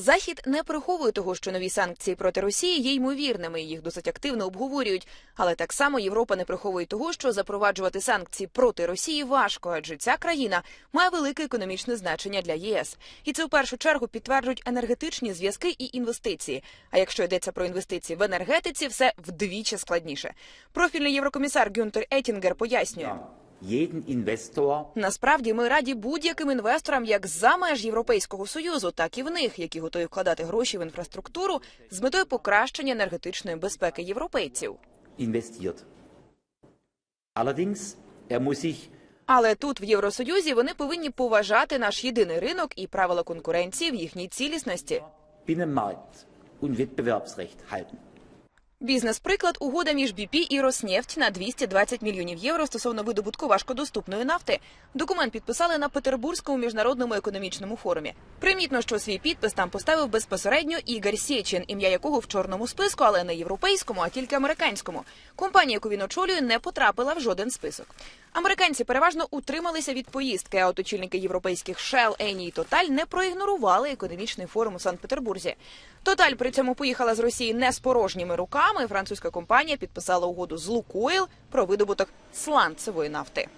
Захід не приховує того, що нові санкції проти Росії є ймовірними, їх досить активно обговорюють. Але так само Європа не приховує того, що запроваджувати санкції проти Росії важко, адже ця країна має велике економічне значення для єС. І це в першу чергу підтверджують енергетичні зв'язки і інвестиції. А якщо йдеться про інвестиції в енергетиці, все вдвічі складніше. Профільний єврокомісар Гюнтер Етінгер пояснює. Насправді ми раді будь-яким інвесторам як за меж Європейського союзу, так і в них, які готові вкладати гроші в інфраструктуру з метою покращення енергетичної безпеки європейців. er Але тут в Євросоюзі вони повинні поважати наш єдиний ринок і правила конкуренції в їхній цілісності. Binnenmarkt und Wettbewerbsrecht halten. Бізнес-приклад угода між BP і Роснефть на 220 мільйонів євро стосовно видобутку важкодоступної нафти. Документ підписали на Петербурзькому міжнародному економічному форумі. Примітно, що свій підпис там поставив безпосередньо Ігор Сєчин, ім'я якого в чорному списку, але не європейському, а тільки американському. Компанія, яку він очолює, не потрапила в жоден список. Американці переважно утрималися від поїздки, а от очільники європейських Shell, Ені і Total не проігнорували економічний форум у Санкт-Петербурзі. Total при цьому поїхала з Росії не з порожніми руками. Французька компанія підписала угоду з Лукойл про видобуток сланцевої нафти.